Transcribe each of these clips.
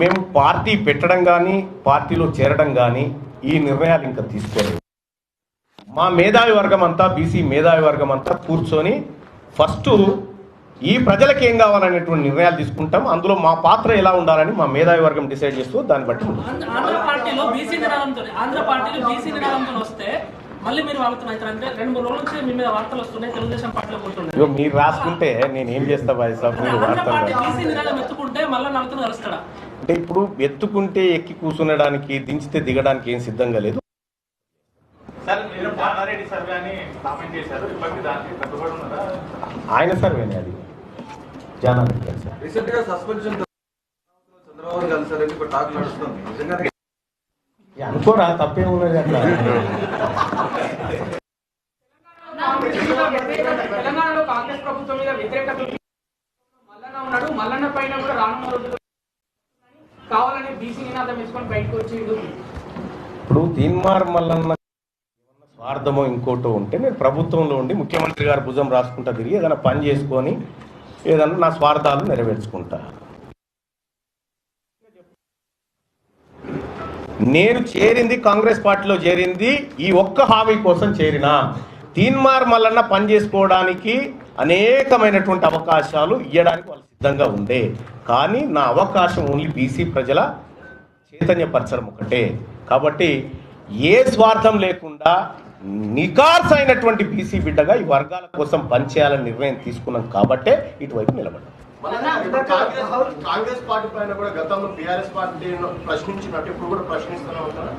మేము పార్టీ పెట్టడం కానీ పార్టీలో చేరడం కానీ ఈ నిర్ణయాలు ఇంకా తీసుకోలేదు. మా మేధావి వర్గం అంతా బీసీ మేధావి వర్గం అంతా కూర్చొని ఫస్ట్ ఈ ప్రజలకు ఏం కావాలనేటువంటి నిర్ణయాలు తీసుకుంటాం. అందులో మా పాత్ర ఎలా ఉండాలని మా మేధావి వర్గం డిసైడ్ చేస్తూ దాన్ని బట్టి. మళ్ళీ మీరు వాళ్ళతో అవుతారు అంటే రెండు మూడు రోజుల నుంచి మీ మీద వార్తలు వస్తున్నాయి తెలుగుదేశం పార్టీలో పోతున్నాయి మీరు రాసుకుంటే నేను ఏం చేస్తా బాయ్ మీరు వార్తలు ఎత్తుకుంటే మళ్ళీ నలుగురు కలుస్తాడా? అంటే ఇప్పుడు ఎత్తుకుంటే ఎక్కి కూర్చునడానికి దించితే దిగడానికి ఏం సిద్ధంగా లేదు. ఆయన సర్వేనే అది. జానారెడ్డి గారు సార్ రీసెంట్గా సస్పెన్షన్ చంద్రబాబు కలిసారని ఇప్పుడు టాక్ నడుస్తుంది. నిజంగా అనుకోరా తప్పేమున్నది అట్లా. తెలంగాణలో కాంగ్రెస్ ప్రభుత్వం మీద వ్యతిరేకత ఉంది. మల్లన్న ఉన్నాడు. మల్లన్న పైన కూడా రానున్న రోజుల్లో కావాలని బీసీ నినాదం వేసుకొని బయటకు వచ్చిండు ఇప్పుడు తీన్మార్ మల్లన్న స్వార్థమో ఇంకోటో ఉంటే నేను ప్రభుత్వంలో ఉండి ముఖ్యమంత్రి గారు భుజం రాసుకుంటా తిరిగి ఏదైనా పని చేసుకొని ఏదన్నా నా స్వార్థాలు నెరవేర్చుకుంటా. నేను చేరింది కాంగ్రెస్ పార్టీలో చేరింది ఈ ఒక్క హామీ కోసం చేరిన. తీన్మార్ మల్లన్న పని చేసుకోవడానికి అనేకమైనటువంటి అవకాశాలు ఇవ్వడానికి వాళ్ళు సిద్ధంగా ఉండే. కానీ నా అవకాశం ఓన్లీ బీసీ ప్రజల చైతన్యపరచడం ఒకటే. కాబట్టి ఏ స్వార్థం లేకుండా నికార్స్ అయినటువంటి బీసీ బిడ్డగా ఈ వర్గాల కోసం పనిచేయాలని నిర్ణయం తీసుకున్నాం కాబట్టే ఇటువైపు నిలబడ్డాం. కాంగ్రెస్ పార్టీ పైన కూడా గతంలో బీఆర్ఎస్ పార్టీ ప్రశ్నించినట్టు ఇప్పుడు కూడా ప్రశ్నిస్తూనే ఉంటారా?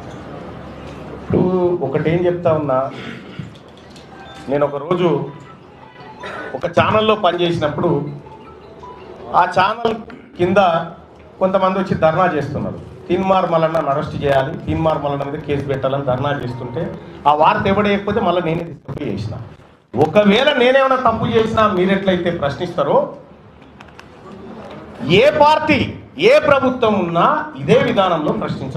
ఇప్పుడు ఒకటేం చెప్తా ఉన్నా నేను ఒక రోజు ఒక ఛానల్లో పనిచేసినప్పుడు ఆ ఛానల్ కింద కొంతమంది వచ్చి ధర్నా చేస్తున్నారు. తీన్మార్ మల్లన్న అరెస్ట్ చేయాలి తీన్మార్ మల్లన్న మీద కేసు పెట్టాలని ధర్నా చేస్తుంటే ఆ వార్త ఎవడేయకపోతే మళ్ళీ నేనే తీసుకుపోయి చేసిన. ఒకవేళ నేనేమైనా తప్పు చేసినా మీరెట్లయితే ప్రశ్నిస్తారో ఏ పార్టీ ఏ ప్రభుత్వం ఉన్నా ఇదే విధానంలో ప్రశ్నించారు